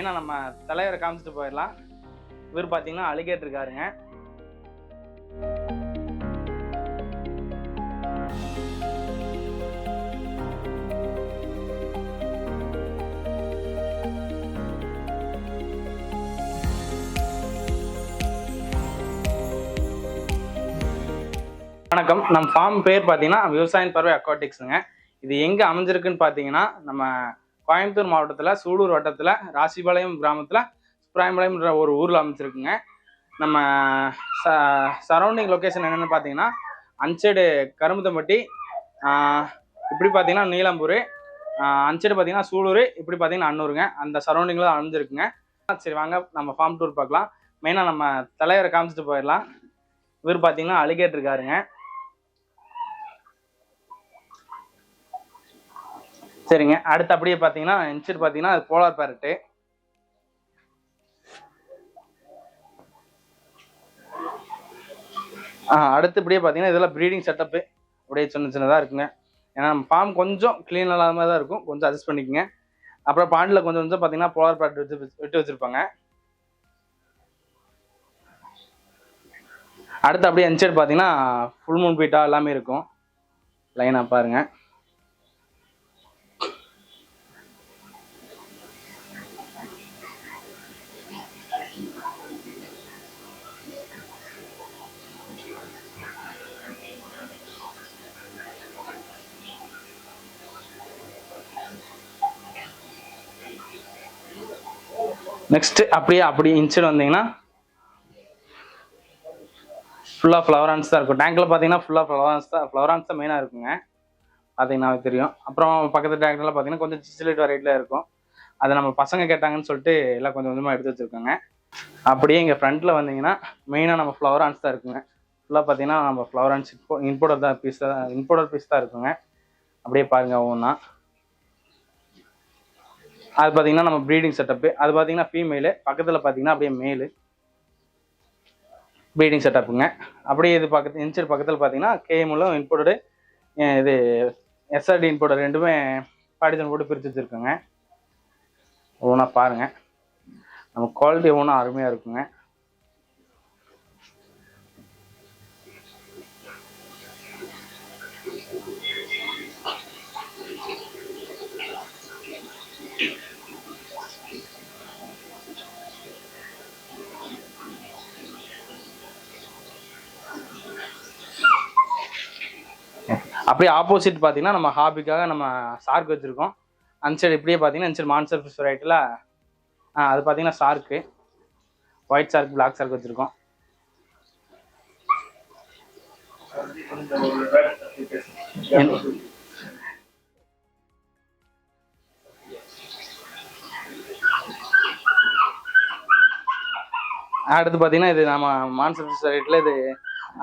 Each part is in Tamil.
மெயினாக நம்ம தலைவரை காமிச்சிட்டு போயிடலாம். இவர் பார்த்தீங்கன்னா அலிகேட் இருக்காருங்க. வணக்கம். நம்ம ஃபார்ம் பேர் பார்த்தீங்கன்னா விவசாயம் பறவை அக்வாட்டிக்ஸுங்க இது எங்கே அமைஞ்சிருக்குன்னு பார்த்தீங்கன்னா நம்ம கோயம்புத்தூர் மாவட்டத்தில் சூலூர் வட்டத்தில் ராசிபாளையம் கிராமத்தில் சுப்ராயம்பாளையம்ன்ற ஒரு ஊரில் அமைச்சிருக்குங்க நம்ம ச சரௌண்டிங் லொக்கேஷன் என்னென்னு பார்த்தீங்கன்னா அஞ்சேடு கரும்புத்தம்பட்டி இப்படி பார்த்தீங்கன்னா நீலம்பூர் ஆஹ் அஞ்சேடு பார்த்தீங்கன்னா சூலூர் இப்படி பார்த்தீங்கன்னா அன்னூருங்க. அந்த சரௌண்டிங்கில் தான் அமைஞ்சிருக்குங்க. சரி வாங்க நம்ம ஃபார்ம் டூர் பார்க்கலாம். மெயினாக நம்ம தலைவரை காமிச்சிட்டு போயிடலாம். இவர் பார்த்தீங்கன்னா அலிகேட் இருக்காருங்க. சரிங்க. அடுத்து அப்படியே பார்த்தீங்கன்னா இன்சைட் பார்த்தீங்கன்னா அது போலார் பேரட்டு ஆ அடுத்து இப்படியே பார்த்தீங்கன்னா இதெல்லாம் ப்ரீடிங் செட்டப்பு அப்படியே சின்ன சின்னதாக இருக்குங்க. ஏன்னா நம்ம ஃபார்ம் கொஞ்சம் க்ளீன் இல்லாத மாதிரி தான் இருக்கும். கொஞ்சம் அட்ஜஸ்ட் பண்ணிக்கங்க. அப்புறம் பாண்டில் கொஞ்சம் கொஞ்சம் பார்த்தீங்கன்னா போலார் பேரட் வச்சு விட்டு வச்சுருப்பாங்க. அடுத்து அப்படியே இன்சைட் பார்த்தீங்கன்னா ஃபுல் மூன் பீட்டா எல்லாமே இருக்கும். லைனாக பாருங்கள் நெக்ஸ்ட் அப்படியே அப்படியே இன்சைட் வந்தீங்கன்னா ஃபுல்லாக ஃப்ளவரான்ஸ் தான் இருக்கும். டேங்க்கில் பார்த்தீங்கன்னா ஃபுல்லாக ஃப்ளவரான்ஸ் தான் ஃப்ளவரான்ஸ் தான் மெயினாக இருக்குங்க. பார்த்தீங்கன்னா தெரியும். அப்புறம் பக்கத்து டேங்க்லாம் பார்த்தீங்கன்னா கொஞ்சம் சிசிலேட் வெரைட்டியில் இருக்கும். அதை நம்ம பசங்க கேட்டாங்கன்னு சொல்லிட்டு எல்லாம் கொஞ்சம் கொஞ்சமாக எடுத்து வச்சுருக்கோங்க. அப்படியே இங்கே ஃப்ரண்ட்டில் வந்தீங்கன்னா மெயினாக நம்ம ஃப்ளவரான்ஸ் தான் இருக்குங்க. ஃபுல்லாக பார்த்தீங்கன்னா நம்ம ஃப்ளவரான்ஸ் இன்போ இம்போர்டர் தான் பீஸ் தான் இம்போர்டர் பீஸ் தான் இருக்குங்க. அப்படியே பாருங்கள் ஒவ்வொன்றா அது பார்த்தீங்கன்னா நம்ம ப்ரீடிங் செட்டப்பு அது பார்த்தீங்கன்னா ஃபீமேலு பக்கத்தில் பார்த்தீங்கன்னா அப்படியே மேலு ப்ரீடிங் செட்டப்புங்க அப்படியே இது பக்கத்து இன்ச்சர் பக்கத்தில் பார்த்தீங்கன்னா கேஎம்லும் இன்போர்டு இது எஸ்ஆர்டி இன்போர்டு ரெண்டுமே பாடிதன் போட்டு பிரித்து வச்சுருக்கோங்க. ஒவ்வொன்றா பாருங்கள் நம்ம குவாலிட்டி ஒவ்வொன்றும் அருமையாக இருக்குங்க. அப்படியே ஆப்போசிட் பார்த்தீங்கன்னா நம்ம ஹாபிக்காக நம்ம சார்க் வச்சுருக்கோம். அந்த சைடு இப்படியே பார்த்தீங்கன்னா இந்த சைடு மான்சர் ஃபிஷ் வெரைட்டியில் அது பார்த்தீங்கன்னா shark. White shark black shark வச்சுருக்கோம். அடுத்து பார்த்தீங்கன்னா இது நம்ம மான்சர் ஃபிஷ் வெரைட்டியில் இது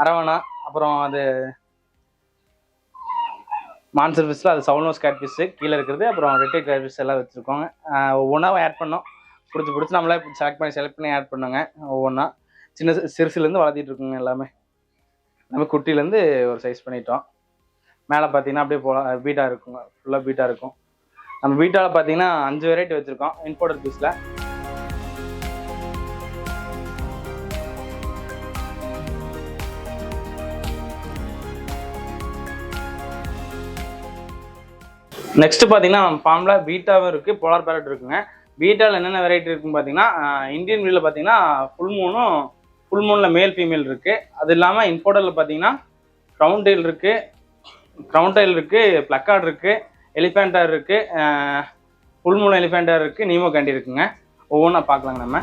அரவணா அப்புறம் அது மான்சர் ஃபிஷ்ஷில் அது சவுனோஸ் கேட் ஃபிஷ்ஷு கீழே இருக்கிறது அப்புறம் ரெட்டை கேட் ஃபிஷ் எல்லாம் வச்சுருக்கோங்க. ஒவ்வொன்றா ஆட் பண்ணோம். பிடிச்சி பிடிச்சி நம்மளே செலக்ட் பண்ணி செலக்ட் பண்ணி ஆட் பண்ணோங்க ஒவ்வொன்றா சின்ன சிறுசுலேருந்து வளர்த்திட்டு இருக்குங்க எல்லாமே. நம்ம குட்டிலேருந்து ஒரு சைஸ் பண்ணிட்டோம். மேலே பார்த்தீங்கன்னா அப்படியே போல பீட்டாக இருக்குங்க. ஃபுல்லாக பீட்டாக இருக்கும். நம்ம பீட்டாவில் பார்த்தீங்கன்னா அஞ்சு வெரைட்டி வச்சுருக்கோம் இம்போர்ட்டட் பீஸில் நெக்ஸ்ட் பார்த்தீங்கன்னா ஃபார்மில் பீட்டாவும் இருக்குது போலார் பேரட் இருக்குங்க. பீட்டாவில் என்னென்ன வெரைட்டி இருக்குன்னு பார்த்தீங்கன்னா இந்தியன் வீலில் பார்த்தீங்கன்னா ஃபுல் மூணும் ஃபுல் மூனில் மேல் ஃபீமேல் இருக்குது அது இல்லாமல் இம்போர்ட்டரில் பார்த்தீங்கன்னா க்ரௌண்ட் டெயில் இருக்குது க்ரௌண்ட் டெயில் இருக்குது ப்ளக்கார்ட் இருக்குது எலிஃபேண்டார் இருக்குது ஃபுல் மூணு எலிஃபேண்டார் இருக்குது நீமோ கேண்டி இருக்குங்க. ஒவ்வொன்றா பார்க்கலாங்க நம்ம.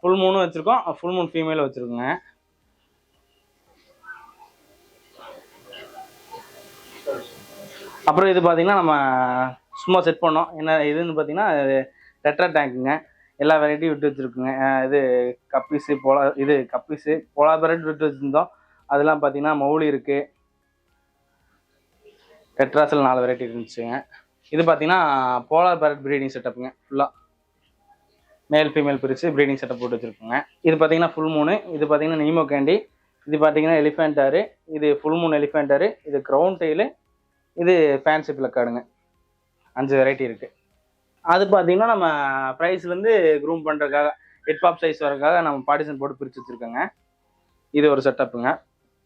ஃபுல் மூணும் வச்சுருக்கோம் ஃபுல் மூன் ஃபீமேல் வச்சுருக்கோங்க. அப்புறம் இது பார்த்தீங்கன்னா நம்ம சும்மா செட் பண்ணோம். என்ன இதுன்னு பார்த்தீங்கன்னா ரெட்ரா டேங்க்குங்க எல்லா வெரைட்டியும் விட்டு வச்சுருக்குங்க. இது கப்பீஸு போலா இது கப்பீஸு போலா வெரைட்டி விட்டு வச்சுருந்தோம். அதெல்லாம் பார்த்தீங்கன்னா மௌலி இருக்குது டெட்ராஸில் நாலு வெரைட்டி இருந்துச்சுங்க. இது பார்த்தீங்கன்னா போலார் பேரட் ப்ரீடிங் செட்டப்புங்க ஃபுல்லாக மேல் ஃபீமேல் பிரித்து ப்ரீடிங் செட்டப் போட்டு வச்சுருக்கோங்க. இது பார்த்தீங்கன்னா ஃபுல் மூணு இது பார்த்தீங்கன்னா நீமோ கேண்டி இது பார்த்தீங்கன்னா எலிஃபென்டாரு இது ஃபுல் மூணு எலிஃபென்டாரு இது க்ரௌண்ட் டெய்லு இது ஃபேன்சி பிளக்கார்டுங்க அஞ்சு வெரைட்டி இருக்குது அது பார்த்தீங்கன்னா நம்ம ப்ரைஸ்லேருந்து க்ரூம் பண்ணுறதுக்காக ஹெட் பாப் சைஸ் வரதுக்காக நம்ம பார்ட்டிஷன் போட்டு பிரித்து வச்சுருக்கோங்க. இது ஒரு செட்டப்புங்க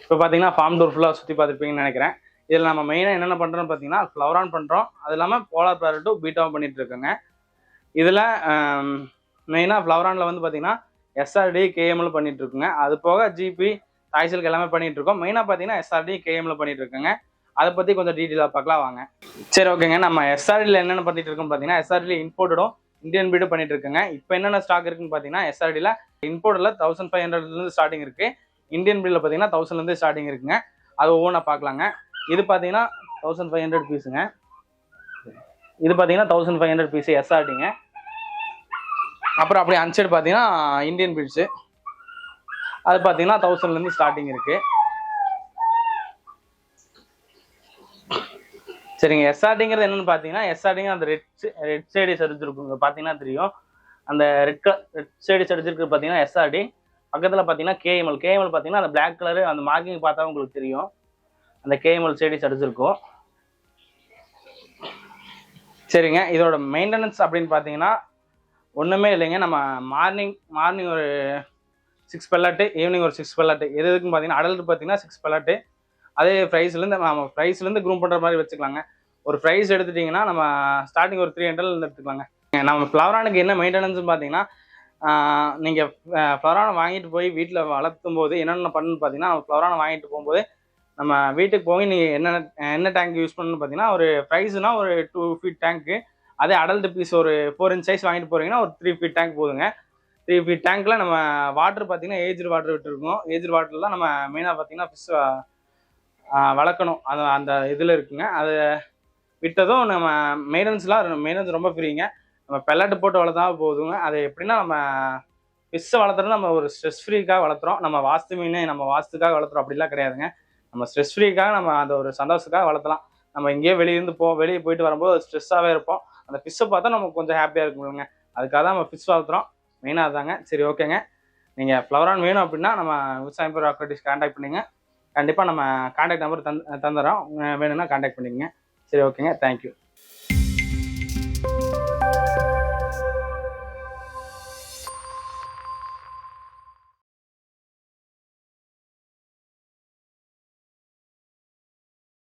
இப்போ பார்த்தீங்கன்னா ஃபார்ம் டோர் ஃபுல்லாக சுற்றி பார்த்துருப்பீங்கன்னு நினைக்கிறேன். இதில் நம்ம மெயினாக என்னென்ன பண்ணுறோம்னு பார்த்தீங்கன்னா ஃப்ளவர் ஆன் பண்ணுறோம் அது இல்லாமல் போலார் பேரட்டும் பீட்டாவும் பண்ணிகிட்டு இருக்கோங்க. இதில் மெயினாக ஃப்ளவரானில் வந்து பார்த்தீங்கன்னா எஸ்ஆர்டி கேஎம்ல பண்ணிகிட்ருக்குங்க அது போக ஜிபி டாய்சலுக்கு எல்லாமே பண்ணிகிட்ருக்கோம் இருக்கோம். மெயினாக பார்த்தீங்கன்னா எஸ்ஆர்டி கேஎம்ல பண்ணிகிட்டு இருக்கோங்க. அதை பற்றி கொஞ்சம் டீட்டெயிலாக பார்க்கலாம் வாங்க. சரி ஓகேங்க. நம்ம எஸ்ஆர்டியில் என்னென்ன பண்ணிட்டு இருக்கோம் பார்த்தீங்கன்னா எஸ்ஆர்டியில் இம்போர்ட்டடும் இந்தியன் பீடும் பண்ணிட்டு இருக்குங்க. இப்போ என்னென்ன ஸ்டாக் இருக்குன்னு பார்த்தீங்கன்னா எஸ்ஆர்டியில் இம்போர்ட்டில் தௌசண்ட் ஃபைவ் ஹண்ட்ரட்லேருந்து ஸ்டார்டிங் இருக்கு. இந்தியன் பீடில் பார்த்தீங்கன்னா தௌசண்ட்லேருந்து ஸ்டார்டிங் இருக்குங்க. அது ஒவ்வொன்றா பார்க்கலாங்க இது பார்த்தீங்கன்னா தௌசண்ட் ஃபைவ் ஹண்ட்ரட் பீஸுங்க இது பார்த்தீங்கன்னா தௌசண்ட் ஃபைவ் ஹண்ட்ரட் பீஸ் எஸ்ஆர்டிங்க அப்புறம் அப்படியே அன்சைடு பார்த்தீங்கன்னா இந்தியன் பீட்ஸு அது பார்த்தீங்கன்னா தௌசண்ட்லேருந்து ஸ்டார்டிங் இருக்குது சரிங்க. எஸ்ஆர்டிங்கிறது என்னன்னு பார்த்தீங்கன்னா எஸ்ஆர்டிங்க அந்த ரெட் ரெட் சைடு சரிஞ்சிருக்கும் பார்த்தீங்கன்னா தெரியும். அந்த ரெட் கலர் ரெட் சைடு சரிச்சிருக்கு பார்த்தீங்கன்னா எஸ்ஆர்டி பக்கத்தில் பார்த்தீங்கன்னா கேஎம்எல் கேஎம்எல் பார்த்தீங்கன்னா அந்த பிளாக் கலரு அந்த மார்க்கிங் பார்த்தா உங்களுக்கு தெரியும். அந்த கேஎம்எல் சைடு சரிச்சிருக்கும் சரிங்க. இதோட மெயின்டெனன்ஸ் அப்படின்னு பார்த்தீங்கன்னா ஒன்றுமே இல்லைங்க. நம்ம மார்னிங் மார்னிங் ஒரு சிக்ஸ் பெல்லாட்டு ஈவினிங் ஒரு சிக்ஸ் பெல்லாட்டு எது எதுக்குன்னு பார்த்தீங்கன்னா அடல்ட் பார்த்தீங்கன்னா சிக்ஸ் பெல்லாட்டு அதே ப்ரைஸ்லேருந்து நம்ம ப்ரைஸ்லேருந்து க்ரூம் பண்ணுற மாதிரி வச்சுக்கலாங்க. ஒரு ப்ரைஸ் எடுத்துட்டிங்கன்னா நம்ம ஸ்டார்டிங் ஒரு த்ரீ ஹண்ட்ரட்லேருந்து எடுத்துக்கலாங்க. நம்ம ஃப்ளவரானுக்கு என்ன மெயின்டெனன்ஸ்னு பார்த்தீங்கன்னா நீங்கள் ஃப்ளவரானை வாங்கிட்டு போய் வீட்டில் வளர்த்தும் போது என்னென்ன பண்ணணும்னு பார்த்தீங்கன்னா நம்ம ஃப்ளவரானை வாங்கிட்டு போகும்போது நம்ம வீட்டுக்கு போய் நீங்கள் என்னென்ன என்ன டேங்க் யூஸ் பண்ணணும்னு பார்த்தீங்கன்னா ஒரு ப்ரைஸ்னா ஒரு டூ ஃபீட் டேங்க்கு அதே அடல்ட் பீஸ் ஒரு ஃபோர் இன்ச் சைஸ் வாங்கிட்டு போகிறீங்கன்னா ஒரு த்ரீ ஃபீட் டேங்க் போதுங்க. த்ரீ ஃபீட் டேங்க்கில் நம்ம வாட்டர் பார்த்தீங்கன்னா ஏஜ்டு வாட்டர் விட்டுருக்கோம். ஏஜ்டு வாட்டரில் தான் நம்ம மெயினாக பார்த்தீங்கன்னா ஃபிஷ் வளர்க்கணும். அது அந்த இதில் இருக்குங்க. அது விட்டதும் நம்ம மெயின்டெனன்ஸ்லாம் மெயின்டெனன்ஸ் ரொம்ப ஃப்ரீங்க நம்ம பெல்லட்டு போட்டு வளர்த்தா போதுங்க. அது எப்படின்னா நம்ம ஃபிஷ்ஷை வளர்த்துறது நம்ம ஒரு ஸ்ட்ரெஸ் ஃப்ரீக்காக வளர்த்துறோம். நம்ம வாஸ்து மீன் நம்ம வாஸ்துக்காக வளர்த்துறோம். அப்படிலாம் கிடையாதுங்க. நம்ம ஸ்ட்ரெஸ் ஃப்ரீக்காக நம்ம அந்த ஒரு சந்தோஷத்துக்காக வளர்த்தலாம். நம்ம இங்கேயே வெளியிருந்து போ வெளியே போயிட்டு வரும்போது ஸ்ட்ரெஸ்ஸாகவே இருப்போம். அந்த ஃபிஷ்ஷை பார்த்தா நமக்கு கொஞ்சம் ஹாப்பியாக இருக்குங்க அதுக்காக தான் நம்ம ஃபிஷ் வளர்த்துறோம். மெயினாக தாங்க சரி ஓகேங்க நீங்கள் ஃப்ளவரான் வேணும் அப்படின்னா நம்ம விவசாயம் பேர் அக்ரட்டிஸ் கான்டாக்ட் பண்ணுங்க. கண்டிப்பாக நம்ம காண்டாக்ட் நம்பர் தந் தந்துடுறோம் வேணும்னா காண்டாக்ட் பண்ணிக்கோங்க. சரி ஓகேங்க தேங்க்யூ